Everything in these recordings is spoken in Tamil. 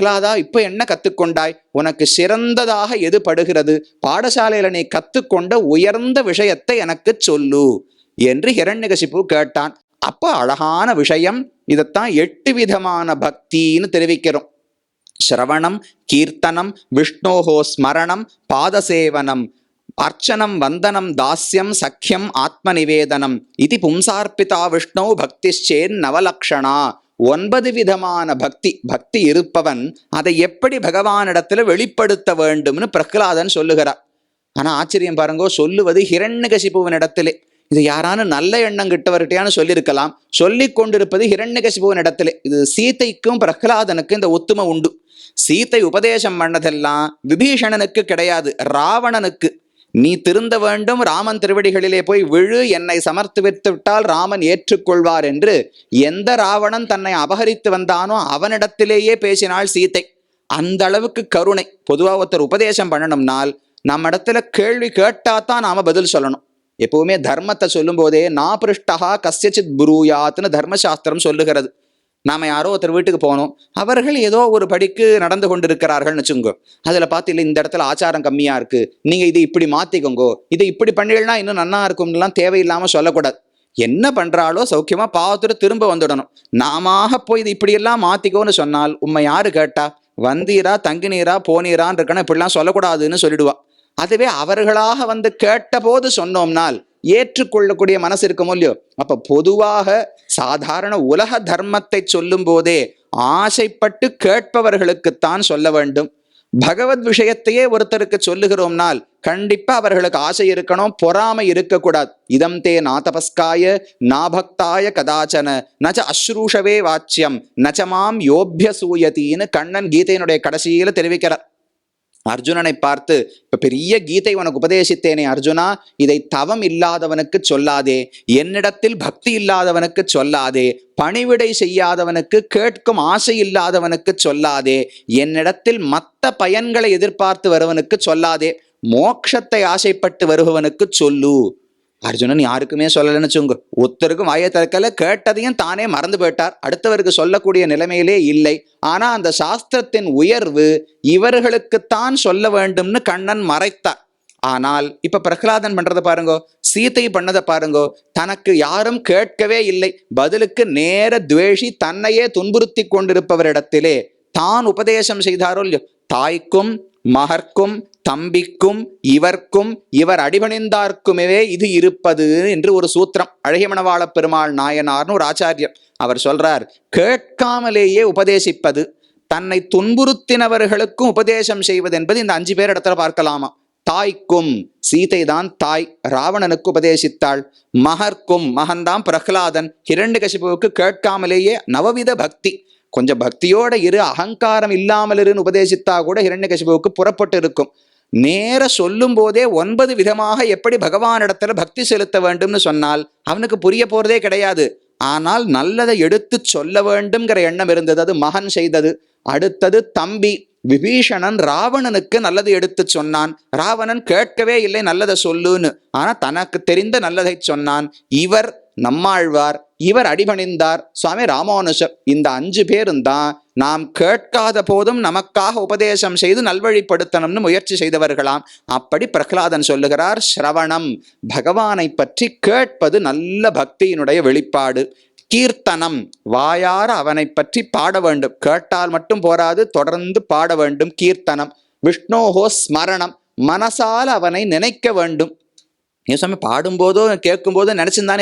பிரகலாதா இப்ப என்ன கத்துக்கொண்டாய்? உனக்கு சிறந்ததாக எது படுகிறது? பாடசாலையில நீ கத்துக்கொண்ட உயர்ந்த விஷயத்தை எனக்கு சொல்லு என்று ஹிரண்யகசிப்பு கேட்டான். அப்ப அழகான விஷயம். இதைத்தான் எட்டு விதமான பக்தின்னு தெரிவிக்கிறோம். ஸ்ரவணம் கீர்த்தனம் விஷ்ணோஹோ ஸ்மரணம் பாதசேவனம் அர்ச்சனம் வந்தனம் தாஸ்யம் சக்கியம் ஆத்மநிவேதனம் இது பும்சார்ப்பிதா விஷ்ணோ பக்திச்சேன் நவலக்ஷணா. ஒன்பது விதமான பக்தி. பக்தி இருப்பவன் அதை எப்படி பகவானிடத்துல வெளிப்படுத்த வேண்டும்னு பிரகலாதன் சொல்லுகிறார். ஆனா ஆச்சரியம் பாருங்கோ சொல்லுவது ஹிரண்யகசிபுவன் இடத்திலே இது யாரான நல்ல எண்ணம் கிட்டவர்கிட்டயான்னு சொல்லியிருக்கலாம். சொல்லி கொண்டிருப்பது ஹிரண்யகசிபுவின் இடத்திலே இது சீதைக்கும் பிரகலாதனுக்கும் இந்த ஒத்துமை உண்டு. சீத்தை உபதேசம் பண்ணதெல்லாம் விபீஷணனுக்கு கிடையாது ராவணனுக்கு. நீ திருந்த வேண்டும் ராமன் திருவடிகளிலே போய் விழு என்னை சமர்த்து விட்டால் ராமன் ஏற்றுக்கொள்வார் என்று எந்த ராவணன் தன்னை அபகரித்து வந்தானோ அவனிடத்திலேயே பேசினாள் சீத்தை அந்த அளவுக்கு கருணை. பொதுவாக ஒருத்தர் உபதேசம் பண்ணணும்னால் நம்ம இடத்துல கேள்வி கேட்டாதான் நாம பதில் சொல்லணும். எப்பவுமே தர்மத்தை சொல்லும் போதே நாபிருஷ்டா கசியச்சித் புரூயாத்னு தர்மசாஸ்திரம் சொல்லுகிறது. நாம் யாரோ ஒருத்தர் வீட்டுக்கு போகணும். அவர்கள் ஏதோ ஒரு படிக்கு நடந்து கொண்டிருக்கிறார்கள்னு வச்சுங்கோ. அதில் பார்த்து இல்லை இந்த இடத்துல ஆச்சாரம் கம்மியாக இருக்கு. நீங்கள் இதை இப்படி மாற்றிக்கோங்கோ இதை இப்படி பண்ணீங்கன்னா இன்னும் நன்னா இருக்கும்லாம் தேவையில்லாமல் சொல்லக்கூடாது. என்ன பண்ணுறாலோ சௌக்கியமாக பாவத்துட்டு திரும்ப வந்துடணும். நாம போய் இது இப்படியெல்லாம் மாற்றிக்கோன்னு சொன்னால் உண்மை யாரு கேட்டா? வந்தீரா தங்கினீரா போனீரான்னு இருக்கணும். இப்படிலாம் சொல்லக்கூடாதுன்னு சொல்லிடுவா. அதுவே அவர்களாக வந்து கேட்டபோது சொன்னோம்னால் ஏற்றுக்கொள்ளக்கூடிய மனசு இருக்குமோ இல்லையோ? அப்ப பொதுவாக சாதாரண உலக தர்மத்தை சொல்லும் போதே ஆசைப்பட்டு கேட்பவர்களுக்குத்தான் சொல்ல வேண்டும். பகவத் விஷயத்தையே ஒருத்தருக்கு சொல்லுகிறோம்னால் கண்டிப்பா அவர்களுக்கு ஆசை இருக்கணும் பொறாமை இருக்கக்கூடாது. இதம் தே நாதபஸ்காய நாபக்தாய கதாச்சன நச்ச அஸ்ரூஷவே வாச்சியம் நச்சமாம் யோபிய சூயத்தின்னு கண்ணன் கீதையினுடைய கடைசியில தெரிவிக்கிறார். அர்ஜுனனை பார்த்து இப்ப பெரிய கீதை உனக்கு உபதேசித்தேனே அர்ஜுனா இதை தவம் இல்லாதவனுக்கு சொல்லாதே என்னிடத்தில் பக்தி இல்லாதவனுக்கு சொல்லாதே பணிவிடை செய்யாதவனுக்கு கேட்கும் ஆசை இல்லாதவனுக்கு சொல்லாதே என்னிடத்தில் மற்ற பயன்களை எதிர்பார்த்து வருவனுக்கு சொல்லாதே மோட்சத்தை ஆசைப்பட்டு வருபவனுக்கு சொல்லு. அர்ஜுனன் யாருக்குமே சொல்லலைன்னு வச்சுங்க ஒருத்தருக்கும் வாயை திறக்கல கேட்டதையும் தானே மறந்து போயிட்டார். அடுத்தவருக்கு சொல்லக்கூடிய நிலைமையிலே இல்லை. ஆனா அந்த சாஸ்திரத்தின் உயர்வு இவர்களுக்குத்தான் சொல்ல வேண்டும்னு கண்ணன் மறைத்தார். ஆனால் இப்ப பிரகலாதன் பண்றதை பாருங்கோ சீதை பண்ணதை பாருங்கோ தனக்கு யாரும் கேட்கவே இல்லை. பதிலுக்கு நேர துவேஷி தன்னையே துன்புறுத்தி கொண்டிருப்பவரிடத்திலே தான் உபதேசம் செய்தாரோ இல்லையோ? தாய்க்கும் மகர்க்கும் தம்பிக்கும் இவர்க்கும் இவர் அடிபணிந்தார்க்குமே இது இருப்பது என்று ஒரு சூத்திரம். அழகியமணவாள பெருமாள் நாயனார்னு ஒரு ஆச்சாரியர் அவர் சொல்றார் கேட்காமலேயே உபதேசிப்பது தன்னை துன்புறுத்தினவர்களுக்கும் உபதேசம் செய்வது என்பது இந்த அஞ்சு பேர் இடத்துல பார்க்கலாமா? தாய்க்கும் சீதை தான் தாய் ராவணனுக்கு உபதேசித்தாள் மகர்க்கும் மகன்தான் பிரகலாதன் ஹிரண்யகசிபுவுக்கு கேட்காமலேயே நவவித பக்தி. கொஞ்சம் பக்தியோட இரு அகங்காரம் இல்லாமல் இருன்னு உபதேசித்தா கூட ஹிரண்யகசிபுவுக்கு புறப்பட்டு இருக்கும். நேர சொல்லும் போதே ஒன்பது விதமாக எப்படி பகவானிடத்துல பக்தி செலுத்த வேண்டும்னு சொன்னால் அவனுக்கு புரிய போறதே கிடையாது. ஆனால் நல்லதை எடுத்து சொல்ல வேண்டும்ங்கிற எண்ணம் இருந்தது. அது மகன் செய்தது. அடுத்தது தம்பி. விபீஷணன் ராவணனுக்கு நல்லது எடுத்து சொன்னான். ராவணன் கேட்கவே இல்லை நல்லதை சொல்லுன்னு. ஆனா தனக்கு தெரிந்த நல்லதை சொன்னான். இவர் நம்மாழ்வார் இவர் அடிபணிந்தார். சுவாமி ராமானுஷர் இந்த அஞ்சு பேரும் தான் நாம் கேட்காத போதும் நமக்காக உபதேசம் செய்து நல்வழிப்படுத்தணும்னு முயற்சி செய்தவர்களாம். அப்படி பிரகலாதன் சொல்லுகிறார் ஸ்ரவணம் பகவானை பற்றி கேட்பது நல்ல பக்தியினுடைய வெளிப்பாடு. கீர்த்தனம் வாயார அவனை பற்றி பாட வேண்டும். கேட்டால் மட்டும் போராது தொடர்ந்து பாட வேண்டும். கீர்த்தனம் விஷ்ணோஹோ ஸ்மரணம் மனசால் அவனை நினைக்க வேண்டும். சுவாமி பாடும்போதோ கேட்கும்போதோ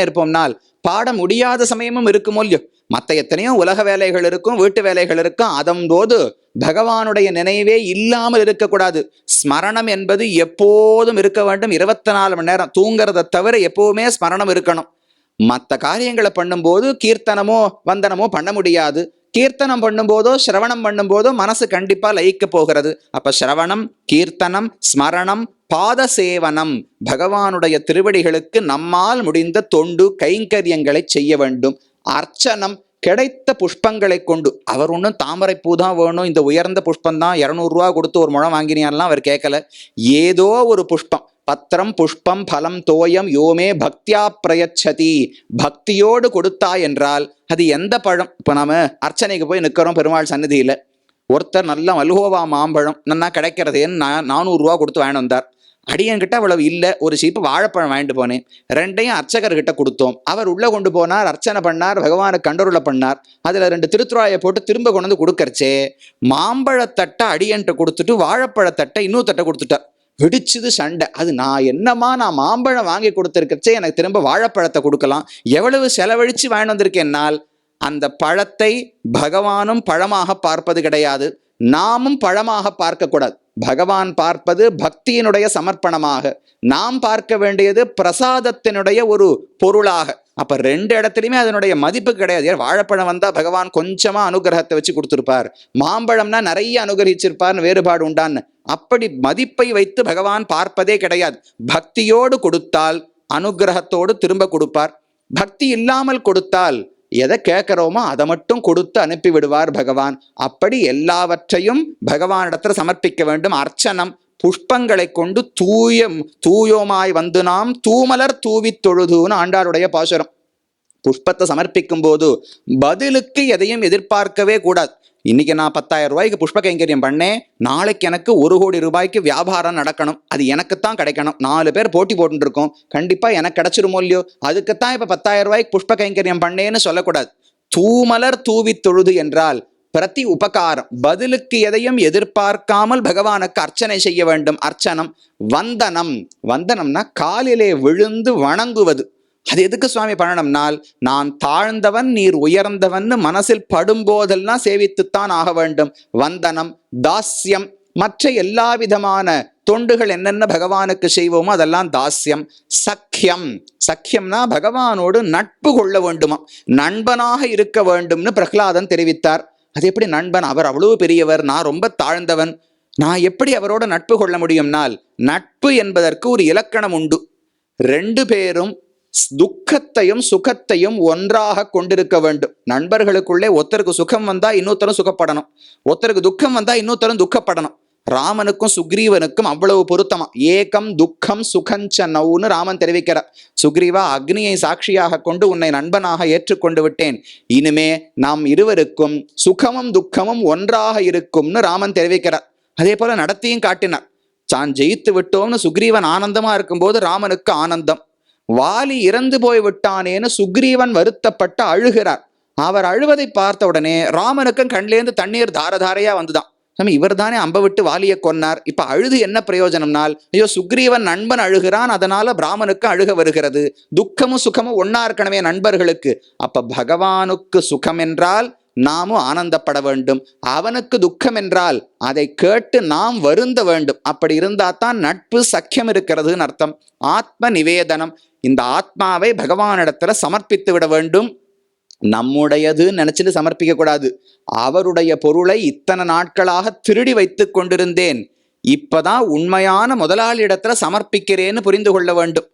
இருப்போம். நாள் பாட முடியாத சமயமும் இருக்குமோ இல்லையோ? மற்ற எத்தனையோ உலக வேலைகள் இருக்கும் வீட்டு வேலைகள் இருக்கும். அதன் போது பகவானுடைய நினைவே இல்லாமல் இருக்கக்கூடாது. ஸ்மரணம் என்பது எப்போதும் இருக்க வேண்டும். இருபத்தி நாலு மணி நேரம் தூங்குறதை தவிர எப்பவுமே ஸ்மரணம் இருக்கணும். மற்ற காரியங்களை பண்ணும்போது கீர்த்தனமோ வந்தனமோ பண்ண முடியாது. கீர்த்தனம் பண்ணும்போதோ சிரவணம் பண்ணும்போதோ மனசு கண்டிப்பாக லயிக்க போகிறது. அப்போ சிரவணம் கீர்த்தனம் ஸ்மரணம் பாத சேவனம் பகவானுடைய திருவடிகளுக்கு நம்மால் முடிந்த தொண்டு கைங்கரியங்களை செய்ய வேண்டும். அர்ச்சனம் கிடைத்த புஷ்பங்களை கொண்டு அவர் ஒன்றும் தாமரை பூ தான் வேணும் இந்த உயர்ந்த புஷ்பம் தான் இரநூறுவா கொடுத்து ஒரு முழம் வாங்கினியான்லாம் அவர் கேட்கல. ஏதோ ஒரு புஷ்பம் பத்திரம் புஷ்பம் பலம் தோயம் யோமே பக்தியா பிரயச்சதி பக்தியோடு கொடுத்தா என்றால் அது எந்த பழம்? இப்போ நாம அர்ச்சனைக்கு போய் நிற்கிறோம் பெருமாள் சன்னதியில் ஒருத்தர் நல்ல மல்ஹோவா மாம்பழம் நல்லா கிடைக்கிறதேன்னு நான் நானூறுரூவா கொடுத்து வாங்கிட்டு வந்தார். அடியன்கிட்ட அவ்வளவு இல்லை ஒரு சீப்பு வாழைப்பழம் வாங்கிட்டு போனேன். ரெண்டையும் அர்ச்சகர்கிட்ட கொடுத்தோம். அவர் உள்ளே கொண்டு போனார் அர்ச்சனை பண்ணார் பகவானை கண்டருளை பண்ணார். அதில் ரெண்டு திருத்துறாயை போட்டு திரும்ப கொண்டு வந்து கொடுக்கறச்சே மாம்பழத்தட்டை அடியன்ட்ட கொடுத்துட்டு வாழைப்பழத்தட்டை இன்னொரு தட்டை கொடுத்துட்டார். வெடிச்சுது சண்டை. அது நான் என்னமா நான் மாம்பழம் வாங்கி கொடுத்துருக்கச்சே எனக்கு திரும்ப வாழைப்பழத்தை கொடுக்கலாம். எவ்வளவு செலவழித்து வாங்கிட்டு வந்திருக்கேன்னால் அந்த பழத்தை பகவானும் பழமாக பார்ப்பது கிடையாது. நாமும் பழமாக பார்க்கக்கூடாது பகவான் பார்ப்பது பக்தியினுடைய சமர்ப்பணமாக. நாம் பார்க்க வேண்டியது பிரசாதத்தினுடைய ஒரு பொருளாக. அப்ப ரெண்டு இடத்துலையுமே அதனுடைய மதிப்பு கிடையாது. ஏன்? வாழைப்பழம் வந்தா பகவான் கொஞ்சமா அனுகிரகத்தை வச்சு கொடுத்துருப்பார். மாம்பழம்னா நிறைய அனுகிரகிச்சிருப்பார்னு வேறுபாடு உண்டான்னு. அப்படி மதிப்பை வைத்து பகவான் பார்ப்பதே கிடையாது. பக்தியோடு கொடுத்தால் அனுகிரகத்தோடு திரும்ப கொடுப்பார். பக்தி இல்லாமல் கொடுத்தால் எதை கேட்குறோமோ அதை மட்டும் கொடுத்து அனுப்பி விடுவார் பகவான். அப்படி எல்லாவற்றையும் பகவானிடத்துல சமர்ப்பிக்க வேண்டும். அர்ச்சனம் புஷ்பங்களை கொண்டு தூய தூயோமாய் வந்து நாம் தூமலர் தூவி தொழுதுன்னு ஆண்டாளுடைய பாசுரம். புஷ்பத்தை சமர்ப்பிக்கும் போது பதிலுக்கு எதையும் எதிர்பார்க்கவே கூடாது. இன்னைக்கு நான் பத்தாயிரம் ரூபாய்க்கு புஷ்ப கைங்கரியம் பண்ணேன். நாளைக்கு எனக்கு ஒரு கோடி ரூபாய்க்கு வியாபாரம் நடக்கணும். அது எனக்குத்தான் கிடைக்கணும். நாலு பேர் போட்டி போட்டுருக்கோம். கண்டிப்பாக கண்டிப்பா எனக்கு கிடைச்சிருமோ இல்லையோ? அதுக்குத்தான் இப்ப பத்தாயிரம் ரூபாய்க்கு புஷ்ப கைங்கரியம் பண்ணேன்னு சொல்லக்கூடாது. தூமலர் தூவி தொழுது என்றால் பிரதி உபகாரம். பதிலுக்கு எதையும் எதிர்பார்க்காமல் பகவானுக்கு அர்ச்சனை செய்ய வேண்டும். அர்ச்சனம் வந்தனம். வந்தனம்னா காலிலே விழுந்து வணங்குவது. அது எதுக்கு சுவாமி பண்ணணும்னால் நான் தாழ்ந்தவன் நீர் உயர்ந்தவன் மனசில் படும்போதெல்லாம் சேவித்துத்தான் ஆக வேண்டும். வந்தனம் தாஸ்யம் மற்ற எல்லா விதமான தொண்டுகள் என்னென்ன பகவானுக்கு செய்வோமோ அதெல்லாம் தாஸ்யம். சக்கியம் சக்கியம்னா பகவானோடு நட்பு கொள்ள வேண்டுமா? நண்பனாக இருக்க வேண்டும்னு பிரகலாதன் தெரிவித்தார். அது எப்படி நண்பன்? அவர் அவ்வளவு பெரியவர் நான் ரொம்ப தாழ்ந்தவன். நான் எப்படி அவரோட நட்பு கொள்ள முடியும்னால் நட்பு என்பதற்கு ஒரு இலக்கணம் உண்டு. ரெண்டு பேரும் துக்கத்தையும் சுகத்தையும் ஒன்றாக கொண்டிருக்க வேண்டும். நண்பர்களுக்குள்ளே ஒருத்தருக்கு சுகம் வந்தா இன்னொருத்தரும் சுகப்படணும். ஒருத்தருக்கு துக்கம் வந்தா இன்னொருத்தரும் துக்கப்படணும். ராமனுக்கும் சுக்ரீவனுக்கும் அவ்வளவு பொருத்தமா? ஏகம் துக்கம் சுகஞ்ச நவுன்னு ராமன் தெரிவிக்கிறார். சுக்ரீவா அக்னியை சாட்சியாக கொண்டு உன்னை நண்பனாக ஏற்றுக்கொண்டு விட்டேன். இனிமே நாம் இருவருக்கும் சுகமும் துக்கமும் ஒன்றாக இருக்கும்னு ராமன் தெரிவிக்கிறார். அதே போல நடத்தியும் காட்டினார். தான் ஜெயித்து விட்டோம்னு சுக்ரீவன் ஆனந்தமா இருக்கும்போது ராமனுக்கு ஆனந்தம். வாலி இறந்து போய் விட்டானேன்னு சுக்ரீவன் வருத்தப்பட்டு அழுகிறார். அவர் அழுவதை பார்த்த உடனே ராமனுக்கும் கண்லேருந்து தண்ணீர் தாரதாரையா வந்துதான். சாமி இவர் தானே அம்ப விட்டு வாலியை கொன்னார். இப்ப அழுது என்ன பிரயோஜனம்னால் ஐயோ சுக்ரீவன் நண்பன் அழுகிறான் அதனால பிராமனுக்கு அழுக வருகிறது. துக்கமும் சுகமும் ஒன்னா இருக்கணுமே நண்பர்களுக்கு. அப்ப பகவானுக்கு சுகம் என்றால் நாமும் ஆனந்தப்பட வேண்டும். அவனுக்கு துக்கம் என்றால் அதை கேட்டு நாம் வருந்த வேண்டும். அப்படி இருந்தா தான் நட்பு சக்கியம் இருக்கிறதுன்னு அர்த்தம். ஆத்ம நிவேதனம். இந்த ஆத்மாவை பகவானிடத்துல சமர்ப்பித்து விட வேண்டும். நம்முடையதுன்னு நினைச்சிட்டு சமர்ப்பிக்க கூடாது. அவருடைய பொருளை இத்தனை நாட்களாக திருடி வைத்து கொண்டிருந்தேன். இப்பதான் உண்மையான முதலாளியிடத்துல சமர்ப்பிக்கிறேன்னு புரிந்து கொள்ள வேண்டும்.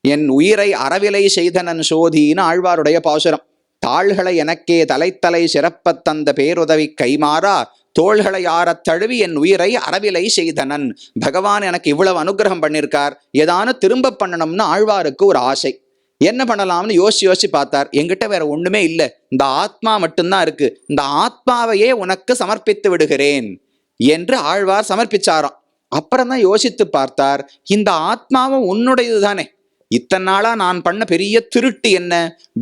என் உயிரை அறவிலை செய்தனன் சோதின்னு ஆழ்வாருடைய பாசுரம். தாள்களை எனக்கே தலைத்தலை சிறப்பத் தந்த பேருதவி கைமாறா தோள்களை ஆறத் தழுவி என் உயிரை அறவிலை செய்தனன். பகவான் எனக்கு இவ்வளவு அனுகிரகம் பண்ணியிருக்கார் ஏதானு திரும்ப பண்ணணும்னு ஆழ்வாருக்கு ஒரு ஆசை. என்ன பண்ணலாம்னு யோசிச்சு யோசிச்சு பார்த்தார். என்கிட்ட வேற ஒண்ணுமே இல்லை. இந்த ஆத்மா மட்டும்தான் இருக்கு. இந்த ஆத்மாவையே உனக்கு சமர்ப்பித்து விடுகிறேன் என்று ஆழ்வார் சமர்ப்பிச்சாராம். அப்புறம் தான் யோசித்து பார்த்தார். இந்த ஆத்மாவும் உன்னுடையது தானே இத்தனை நாளா நான் பண்ண பெரிய திருட்டு என்ன?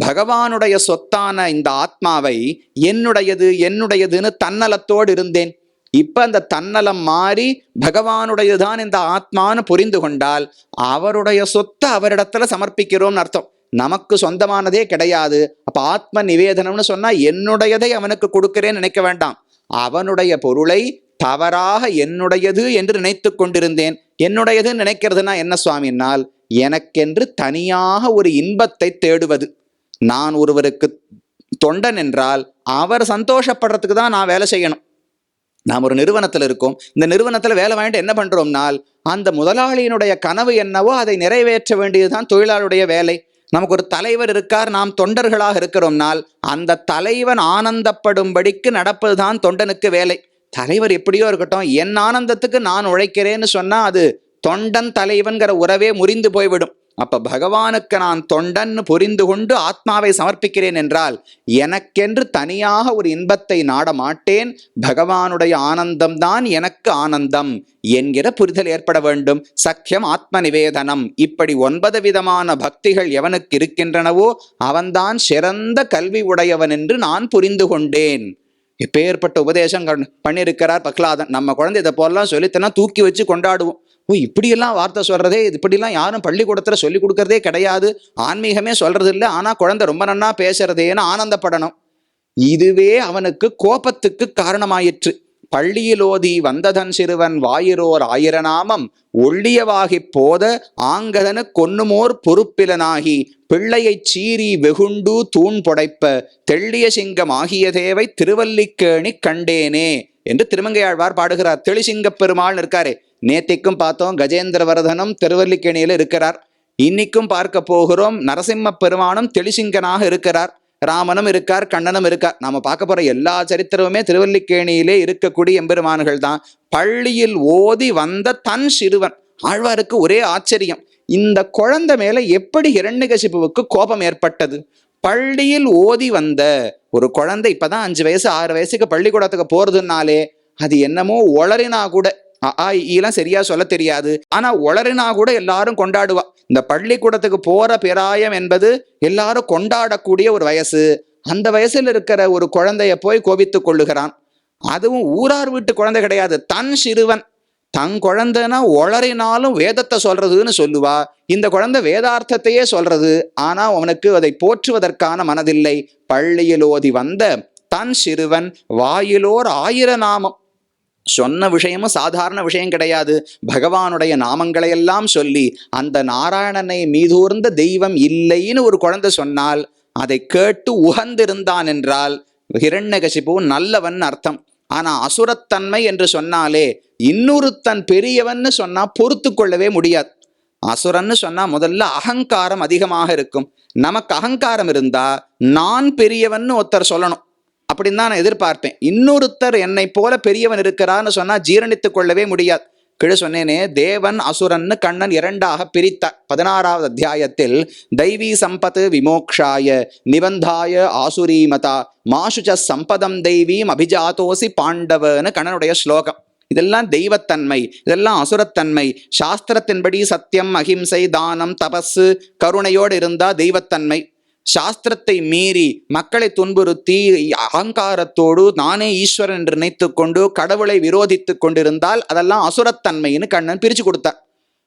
பகவானுடைய சொத்தான இந்த ஆத்மாவை என்னுடையது என்னுடையதுன்னு தன்னலத்தோடு இருந்தேன். இப்ப அந்த தன்னலம் மாறி பகவானுடையதுதான் இந்த ஆத்மான்னு புரிந்து கொண்டால் அவருடைய சொத்தை அவரிடத்துல சமர்ப்பிக்கிறோம்னு அர்த்தம். நமக்கு சொந்தமானதே கிடையாது. அப்ப ஆத்ம நிவேதனம்னு சொன்னா என்னுடையதை அவனுக்கு கொடுக்கிறேன்னு நினைக்க வேண்டாம். அவனுடைய பொருளை தவறாக என்னுடையது என்று நினைத்து கொண்டிருந்தேன். என்னுடையது நினைக்கிறதுனா என்ன சுவாமினால் எனக்கென்று தனியாக ஒரு இன்பத்தை தேடுவது. நான் ஒருவருக்கு தொண்டன் என்றால் அவர் சந்தோஷப்படுறதுக்கு தான் நான் வேலை செய்யணும். நாம் ஒரு நிறுவனத்தில் இருக்கோம். இந்த நிறுவனத்தில் வேலை வாங்கிட்டு என்ன பண்ணுறோம்னால் அந்த முதலாளியினுடைய கனவு என்னவோ அதை நிறைவேற்ற வேண்டியதுதான் தொழிலாளருடைய வேலை. நமக்கு ஒரு தலைவர் இருக்கார் நாம் தொண்டர்களாக இருக்கிறோம்னால் அந்த தலைவன் ஆனந்தப்படும்படிக்கு நடப்பதுதான் தொண்டனுக்கு வேலை. தலைவர் எப்படியோ இருக்கட்டும் என் ஆனந்தத்துக்கு நான் உழைக்கிறேன்னு சொன்னால் அது தொண்டன் தலைவன்கிற உறவே முறிந்து போய்விடும். அப்ப பகவானுக்கு நான் தொண்டன்னு புரிந்து கொண்டு ஆத்மாவை சமர்ப்பிக்கிறேன் என்றால் எனக்கென்று தனியாக ஒரு இன்பத்தை நாட மாட்டேன். பகவானுடைய ஆனந்தம்தான் எனக்கு ஆனந்தம் என்கிற புரிதல் ஏற்பட வேண்டும். சக்கியம் ஆத்ம நிவேதனம் இப்படி ஒன்பது விதமான பக்திகள் எவனுக்கு இருக்கின்றனவோ அவன்தான் சிறந்த கல்வி உடையவன் என்று நான் புரிந்து கொண்டேன். எப்பேற்பட்ட உபதேசம் கண்- பண்ணியிருக்கிறார் பக்லாதன் நம்ம குழந்தை இதை போலாம் சொல்லித்தனா தூக்கி வச்சு கொண்டாடுவோம். ஓ இப்படியெல்லாம் வார்த்தை சொல்றதே இப்படிலாம் யாரும் பள்ளிக்கூடத்துல சொல்லி கொடுக்கறதே கிடையாது. ஆன்மீகமே சொல்றது இல்லை ஆனா குழந்தை ரொம்ப நன்னா பேசுறதேன்னு ஆனந்தப்படணும். இதுவே அவனுக்கு கோபத்துக்கு காரணமாயிற்று. பள்ளியிலோதி வந்ததன் சிறுவன் வாயிரோர் ஆயிரநாமம். ஒள்ளியவாகிப் போத ஆங்கதனு கொன்னுமோர் பொறுப்பிலனாகி பிள்ளையைச் சீறி வெகுண்டு தூண் புடைப்ப தெள்ளிய சிங்கம் ஆகிய தேவை திருவல்லிக்கேணி கண்டேனே என்று திருமங்கையாழ்வார் பாடுகிறார். தெளிசிங்கப் பெருமாள் இருக்காரே நேத்திக்கும் பார்த்தோம் கஜேந்திரவர்தனும் திருவல்லிக்கேணியில் இருக்கிறார். இன்னைக்கும் பார்க்க போகிறோம் நரசிம்ம பெருமானும் தெளிசிங்கனாக இருக்கிறார். ராமனும் இருக்கார் கண்ணனும் இருக்கார். நாம பார்க்க போற எல்லா சரித்திரமுமே திருவல்லிக்கேணியிலே இருக்கக்கூடிய எம்பெருமான்கள் தான். பள்ளியில் ஓதி வந்த தன் சிறுவன். ஆழ்வாருக்கு ஒரே ஆச்சரியம். இந்த குழந்தை மேல எப்படி இரண்யகசிப்புவுக்கு கோபம் ஏற்பட்டது? பள்ளியில் ஓதி வந்த ஒரு குழந்தை இப்பதான் அஞ்சு வயசு ஆறு வயசுக்கு பள்ளிக்கூடத்துக்கு போறதுனாலே அது என்னமோ ஒளறினா கூட ஆ, இ, ஈலாம் சரியா சொல்ல தெரியாது. ஆனா ஒளரினா கூட எல்லாரும் கொண்டாடுவா. இந்த பள்ளிக்கூடத்துக்கு போற பிராயம் என்பது எல்லாரும் கொண்டாடக்கூடிய ஒரு வயசு. அந்த வயசுல இருக்கிற ஒரு குழந்தைய போய் கோபித்துக் கொள்ளுகிறான். அதுவும் ஊரார் வீட்டு குழந்தை கிடையாது. தன் சிறுவன். தன் குழந்தைனா ஒளறினாலும் வேதத்தை சொல்றதுன்னு சொல்லுவா. இந்த குழந்தை வேதார்த்தத்தையே சொல்றது. ஆனா அவனுக்கு அதை போற்றுவதற்கான மனதில்லை. பள்ளியில் ஓதி வந்த தன் சிறுவன் வாயிலோர் ஆயிர நாமம் சொன்ன விஷயமும் சாதாரண விஷயம் கிடையாது. பகவானுடைய நாமங்களை எல்லாம் சொல்லி அந்த நாராயணனை மீதூர்ந்த தெய்வம் இல்லைன்னு ஒரு குழந்தை சொன்னால் அதை கேட்டு உகந்திருந்தான் என்றால் ஹிரண்யகசிபு நல்லவன் அர்த்தம். ஆனா அசுரத்தன்மை என்று சொன்னாலே இன்னொருத்தன் பெரியவன்னு சொன்னா பொறுத்து கொள்ளவே முடியாது. அசுரன்னு சொன்னா முதல்ல அகங்காரம் அதிகமாக இருக்கும். நமக்கு அகங்காரம் இருந்தா நான் பெரியவன்னு ஒருத்தர் சொல்லணும். அப்படின்னு தான் நான் எதிர்பார்ப்பேன் இன்னொருத்தர் என்னை போல பெரியவன் இருக்கிறான்னு சொன்னா ஜீரணித்துக் கொள்ளவே முடியாது. கீழே சொன்னேனே தேவன் அசுரன்னு கண்ணன் இரண்டாக பிரித்தார். பதினாறாவது அத்தியாயத்தில் தெய்வீ சம்பத்து விமோக்ஷாய நிபந்தாய ஆசுரீமதா மாசுச்ச சம்பதம் தெய்வீம் அபிஜாதோசி பாண்டவன்னு கண்ணனுடைய ஸ்லோகம். இதெல்லாம் தெய்வத்தன்மை இதெல்லாம் அசுரத்தன்மை. சாஸ்திரத்தின்படி சத்தியம் அகிம்சை தானம் தபஸ் கருணையோடு இருந்தா தெய்வத்தன்மை. சாஸ்திரத்தை மீறி மக்களை துன்புறுத்தி அகங்காரத்தோடு நானே ஈஸ்வரன் என்று நினைத்து கொண்டு கடவுளை விரோதித்து கொண்டிருந்தால் அதெல்லாம் அசுரத்தன்மைன்னு கண்ணன் பிரிச்சு கொடுத்தார்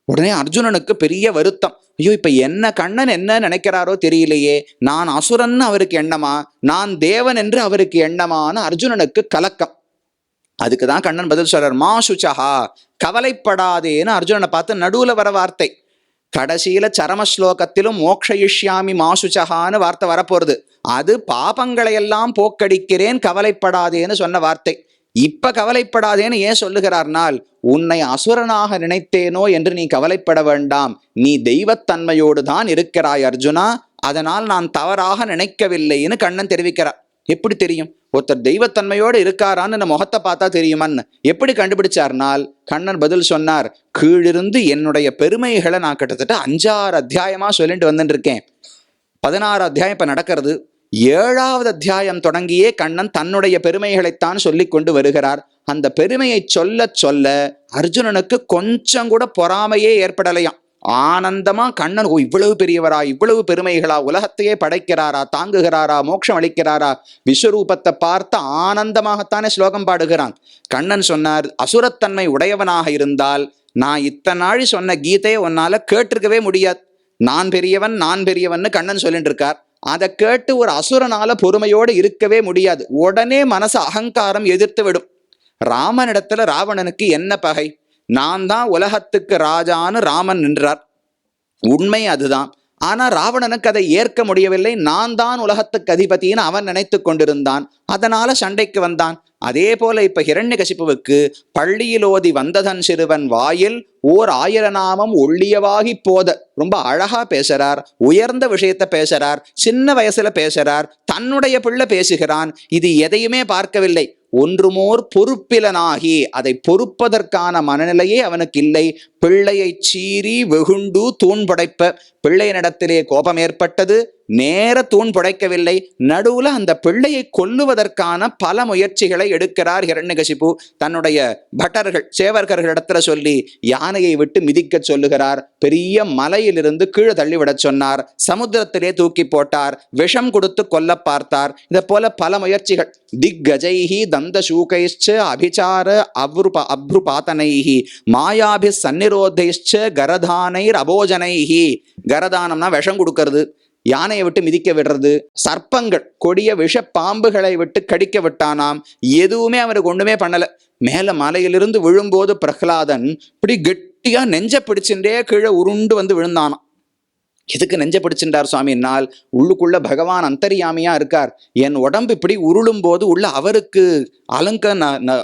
உடனே அர்ஜுனனுக்கு பெரிய வருத்தம். ஐயோ இப்ப என்ன கண்ணன் என்ன நினைக்கிறாரோ தெரியலையே. நான் அசுரன்னு அவருக்கு எண்ணமா? நான் தேவன் என்று அவருக்கு எண்ணமான அர்ஜுனனுக்கு கலக்கம். அதுக்கு தான் கண்ணன் பதில் சொல்றார் மா சுச்சஹா கவலைப்படாதேன்னு அர்ஜுனனை பார்த்து நடுவுல வர வார்த்தை. கடைசியில சரம ஸ்லோகத்திலும் மோக்ஷயிஷ்யாமி மாசுச்சகான்னு வார்த்தை வரப்போறது. அது பாபங்களை எல்லாம் போக்கடிக்கிறேன் கவலைப்படாதேன்னு சொன்ன வார்த்தை. இப்ப கவலைப்படாதேன்னு ஏன் சொல்லுகிறார்னால் உன்னை அசுரனாக நினைத்தேனோ என்று நீ கவலைப்பட வேண்டாம். நீ தெய்வத்தன்மையோடு தான் இருக்கிறாய் அர்ஜுனா. அதனால் நான் தவறாக நினைக்கவில்லைன்னு கண்ணன் தெரிவிக்கிறார். எப்படி தெரியும்? ஒருத்தர் தெய்வத்தன்மையோடு இருக்காரான்னு நம்ம முகத்தை பார்த்தா தெரியுமான்னு. எப்படி கண்டுபிடிச்சார்னால் கண்ணன் பதில் சொன்னார் கீழிருந்து என்னுடைய பெருமைகளை நான் கிட்டத்தட்ட அஞ்சாறு அத்தியாயமா சொல்லிட்டு வந்துட்டு இருக்கேன் பதினாறு அத்தியாயம் இப்போ நடக்கிறது. ஏழாவது அத்தியாயம் தொடங்கியே கண்ணன் தன்னுடைய பெருமைகளைத்தான் சொல்லிக் கொண்டு வருகிறார். அந்த பெருமையை சொல்ல சொல்ல அர்ஜுனனுக்கு கொஞ்சம் கூட பொறாமையே ஏற்படலையாம். ஆனந்தமா கண்ணன் ஓ இவ்வளவு பெரியவரா இவ்வளவு பெருமைகளா உலகத்தையே படைக்கிறாரா தாங்குகிறாரா மோட்சம் அளிக்கிறாரா விஸ்வரூபத்தை பார்த்து ஆனந்தமாகத்தானே ஸ்லோகம் பாடுகிறான். கண்ணன் சொன்னார் அசுரத்தன்மை உடையவனாக இருந்தால் நான் இத்தனை நாள் சொன்ன கீதையை உன்னால கேட்டிருக்கவே முடியாது. நான் பெரியவன் நான் பெரியவன்னு கண்ணன் சொல்லிட்டு இருக்கார் அதை கேட்டு ஒரு அசுரனால பொறுமையோடு இருக்கவே முடியாது. உடனே மனசு அகங்காரம் எதிர்த்து விடும். ராமனிடத்துல ராவணனுக்கு என்ன பகை? நான் தான் உலகத்துக்கு ராஜான்னு ராமன் நின்றார். உண்மை அதுதான். ஆனால் ராவணனுக்கு அதை ஏற்க முடியவில்லை. நான் தான் உலகத்துக்கு அதிபதினு அவன் நினைத்து கொண்டிருந்தான். அதனால சண்டைக்கு வந்தான். அதே போல இப்ப ஹிரண்யகசிப்புவுக்கு பள்ளியில் ஓதி வந்ததன் சிறுவன் வாயில் ஓர் ஆயிரநாமம் ஒள்ளியவாகி போத. ரொம்ப அழகா பேசுறார். உயர்ந்த விஷயத்த பேசுறார். சின்ன வயசுல பேசுறார். தன்னுடைய பிள்ளை பேசுகிறான். இது எதையுமே பார்க்கவில்லை. ஒன்றுமோர் பொறுப்பிலனாகி அதை பொறுப்பதற்கான மனநிலையே அவனுக்கு இல்லை பிள்ளையை சீறி வெகுண்டு தூண் பிள்ளையனிடத்திலே கோபம் ஏற்பட்டது. நேர தூண் புடைக்கவில்லை. நடுவுல அந்த பிள்ளையை கொல்லுவதற்கான பல முயற்சிகளை எடுக்கிறார் ஹிரண்யகசிபு தன்னுடைய பட்டர்கள் சேவர்கர்களிடத்துல சொல்லி யானையை விட்டு மிதிக்க சொல்லுகிறார். பெரிய மலையிலிருந்து கீழே தள்ளிவிடச் சொன்னார். சமுத்திரத்திலே தூக்கி போட்டார். விஷம் கொடுத்து கொல்ல பார்த்தார். இதை போல பல முயற்சிகள். திக்கஜைஹி தந்த சூகைச்ச அபிச்சார அவ்ருப அப்ருபாத்தனைஹி. மாயாபி சந்நிரோதைஷ்ச கரதானைர் அபோஜனைஹி கரதானம்னா விஷம் கொடுக்கறது. யானையை விட்டு மிதிக்க விடுறது? சர்ப்பங்கள் கொடிய விஷ பாம்புகளை விட்டு கடிக்க விட்டானாம். எதுவுமே அவருக்கு ஒண்ணுமே பண்ணல. மேல மலையிலிருந்து விழும்போது பிரகலாதன் இப்படி கெட்டியா நெஞ்ச பிடிச்சுட்டே கீழே உருண்டு வந்து விழுந்தானாம். எதுக்கு நெஞ்ச பிடிச்சின்றார் சுவாமினால் உள்ளுக்குள்ள பகவான் அந்தரியாமியா இருக்கார். என் உடம்பு இப்படி உருளும் போது உள்ள அவருக்கு அலங்க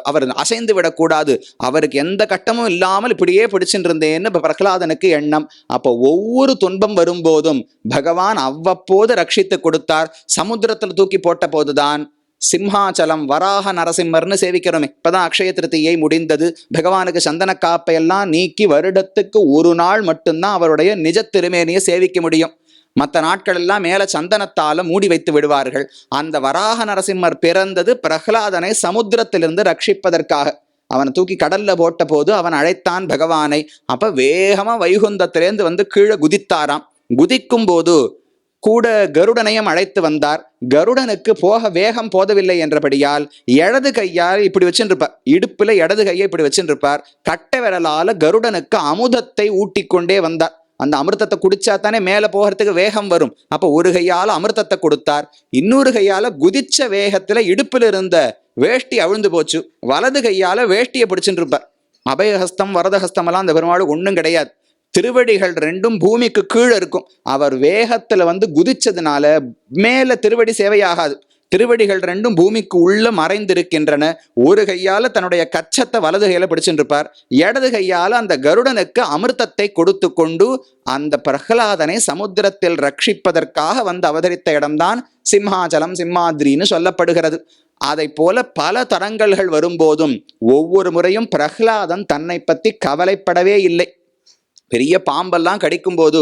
அவர் அசைந்து விடக்கூடாது. அவருக்கு எந்த கட்டமும் இல்லாமல் இப்படியே பிடிச்சிருந்தேன்னு பிரகலாதனுக்கு எண்ணம். அப்போ ஒவ்வொரு துன்பம் வரும்போதும் பகவான் அவ்வப்போது ரட்சித்து கொடுத்தார். சமுத்திரத்தில் தூக்கி போட்ட போதுதான் சிம்ஹாச்சலம் வராக நரசிம்மர்னு சேவிக்கிறோமே. இப்போதான் அக்ஷய திருத்தியை முடிந்தது. பகவானுக்கு சந்தன காப்பையெல்லாம் நீக்கி வருடத்துக்கு ஒரு நாள் மட்டும்தான் அவருடைய நிஜ திருமேனியை சேவிக்க முடியும். மற்ற நாட்கள் எல்லாம் மேல சந்தனத்தால மூடி வைத்து விடுவார்கள். அந்த வராக நரசிம்மர் பிறந்தது பிரகலாதனை சமுத்திரத்திலிருந்து ரட்சிப்பதற்காக. அவனை தூக்கி கடல்ல போட்ட போது அவன் அழைத்தான் பகவானை. அப்ப வேகமா வைகுந்தத்திலேருந்து வந்து கீழே குதித்தாராம். குதிக்கும் போது கூட கருடனையும் அழைத்து வந்தார். கருடனுக்கு போக வேகம் போதவில்லை என்றபடியால் இடது கையால் இப்படி வச்சுருப்பார் இடுப்புல இடது கையை இப்படி வச்சுருப்பார் கட்டை விரலால கருடனுக்கு அமுதத்தை ஊட்டிக்கொண்டே வந்தார். அந்த அமிர்தத்தை குடிச்சா தானே மேலே போகிறதுக்கு வேகம் வரும். அப்ப ஒரு கையால அமிர்தத்தை கொடுத்தார். இன்னொரு கையால குதிச்ச வேகத்துல இடுப்புல இருந்த வேஷ்டி அவிழ்ந்து போச்சு. வலது கையால வேஷ்டியை பிடிச்சுட்டு இருப்பார் அபயஹஸ்தம் வரதஹஸ்தம் எல்லாம் அந்த பெருமாள் ஒன்றும் கிடையாது. திருவடிகள் ரெண்டும் பூமிக்கு கீழே இருக்கும். அவர் வேகத்துல வந்து குதிச்சதுனால மேல திருவடி சேவையாகாது. திருவடிகள் ரெண்டும் பூமிக்கு உள்ள மறைந்திருக்கின்றன. ஒரு கையால தன்னுடைய கச்சத்தை வலது கையில பிடிச்சிருப்பார். இடது கையால அந்த கருடனுக்கு அமிர்தத்தை கொடுத்து கொண்டு அந்த பிரகலாதனை சமுத்திரத்தில் ரட்சிப்பதற்காக வந்து அவதரித்த இடம்தான் சிம்ஹாச்சலம் சிம்மாத்ரின்னு சொல்லப்படுகிறது. அதை போல பல தரங்கல்கள் வரும்போதும் ஒவ்வொரு முறையும் பிரகலாதன் தன்னை பத்தி கவலைப்படவே இல்லை. பெரிய பாம்பெல்லாம் கடிக்கும்போது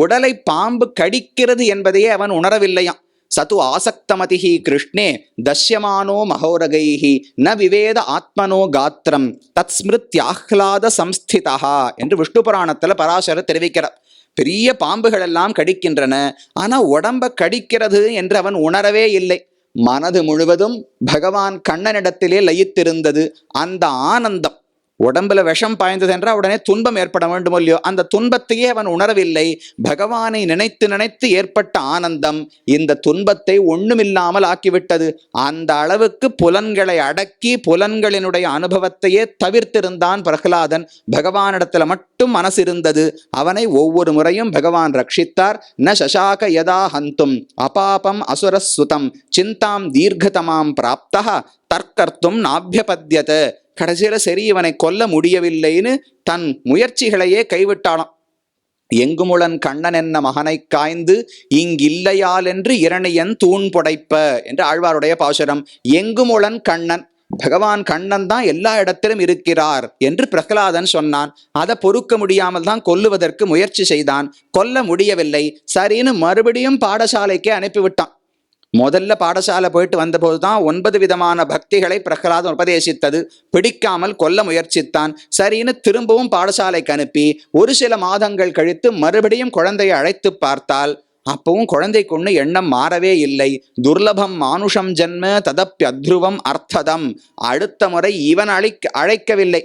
உடலை பாம்பு கடிக்கிறது என்பதையே அவன் உணரவில்லையாம். சது ஆசக்தமதிஹி கிருஷ்ணே தஷ்யமானோ மகோரகைஹி ந விவேத ஆத்மனோ காத்திரம் தத் ஸ்மிருத்யாஹ்லாத சம்ஸ்திதா என்று விஷ்ணு புராணத்துல பராசரர் தெரிவிக்கிறார். பெரிய பாம்புகள் எல்லாம் கடிக்கின்றன ஆனா உடம்ப கடிக்கிறது என்று அவன் உணரவே இல்லை. மனது முழுவதும் பகவான் கண்ணனிடத்திலே லயித்திருந்தது அந்த ஆனந்தம். உடம்புல விஷம் பாய்ந்தது என்றால் உடனே துன்பம் ஏற்பட வேண்டுமோ இல்லையோ? அந்த துன்பத்தையே அவன் உணரவில்லை. பகவானை நினைத்து நினைத்து ஏற்பட்ட ஆனந்தம் இந்த துன்பத்தை ஒண்ணுமில்லாமல் ஆக்கிவிட்டது. அந்த அளவுக்கு புலன்களை அடக்கி புலன்களினுடைய அனுபவத்தையே தவிர்த்திருந்தான் பிரகலாதன். பகவானிடத்துல மட்டும் மனசு இருந்தது. அவனை ஒவ்வொரு முறையும் பகவான் ரட்சித்தார். ந சசாக யதா ஹந்தும். அபாபம் அசுரஸ்வதம் சிந்தாம் தீர்க்கதமாம் பிராப்தா தற்கர்த்தும் நாபியபத்தியத கடைசியில சரி இவனை கொல்ல முடியவில்லைன்னு தன் முயற்சிகளையே கைவிட்டானாம். எங்குமுளன் கண்ணன் என்ன மகனை காய்ந்து இங்கில்லையால் என்று இரணியன் தூண் புடைப்ப என்று ஆழ்வாருடைய பாசுரம். எங்குமுளன் கண்ணன் பகவான் கண்ணன் தான் எல்லா இடத்திலும் இருக்கிறார் என்று பிரகலாதன் சொன்னான். அதை பொறுக்க முடியாமல் தான் கொல்லுவதற்கு முயற்சி செய்தான். கொல்ல முடியவில்லை. சரின்னு மறுபடியும் பாடசாலைக்கே அனுப்பிவிட்டான். முதல்ல பாடசாலை போயிட்டு வந்தபோது தான் ஒன்பது விதமான பக்திகளை பிரகலாதம் உபதேசித்தது. பிடிக்காமல் கொல்ல முயற்சித்தான். சரின்னு திரும்பவும் பாடசாலைக்கு அனுப்பி ஒரு சில மாதங்கள் கழித்து மறுபடியும் குழந்தையை அழைத்து பார்த்தால் அப்பவும் குழந்தைக்கு ஒண்ணு எண்ணம் மாறவே இல்லை. துர்லபம் மானுஷம் ஜென்ம ததப்பியத்ருவம் அர்த்ததம். அடுத்த முறை இவன் அழைக்க அழைக்கவில்லை.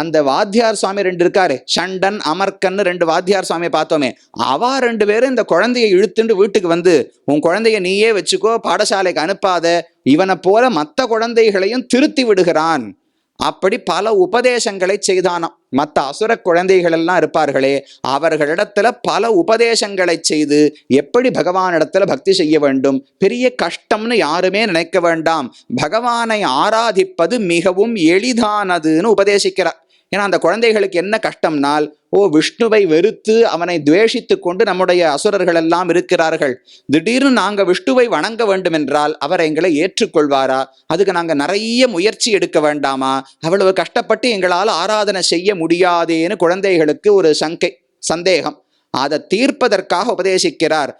அந்த வாத்தியார் சுவாமி ரெண்டு இருக்காரு. சண்டன் அமர்கன்னு ரெண்டு வாத்தியார் சுவாமியை பார்த்தோமே. அவா ரெண்டு பேரும் இந்த குழந்தையை இழுத்துண்டு வீட்டுக்கு வந்து உன் குழந்தைய நீயே வச்சுக்கோ பாடசாலைக்கு அனுப்பாத. இவனை போல மற்ற குழந்தைகளையும் திருத்தி விடுகிறான். அப்படி பல உபதேசங்களை செய்தானாம். மற்ற அசுர குழந்தைகள் எல்லாம் இருப்பார்களே அவர்களிடத்துல பல உபதேசங்களை செய்து எப்படி பகவானிடத்துல பக்தி செய்ய வேண்டும்? பெரிய கஷ்டம்னு யாருமே நினைக்க வேண்டாம். பகவானை ஆராதிப்பது மிகவும் எளிதானதுன்னு உபதேசிக்கிறார். ஏன்னா அந்த குழந்தைகளுக்கு என்ன கஷ்டம்னால் ஓ விஷ்ணுவை வெறுத்து அவனை துவேஷித்து கொண்டு நம்முடைய அசுரர்கள் எல்லாம் இருக்கிறார்கள். திடீர்னு நாங்க விஷ்ணுவை வணங்க வேண்டும் என்றால் அவர் எங்களை ஏற்றுக்கொள்வாரா? அதுக்கு நாங்க நிறைய முயற்சி எடுக்க வேண்டாமா? அவ்வளவு கஷ்டப்பட்டு எங்களால் ஆராதனை செய்ய முடியாதேன்னு குழந்தைகளுக்கு ஒரு சங்கை சந்தேகம். அதை தீர்ப்பதற்காக உபதேசிக்கிறார்.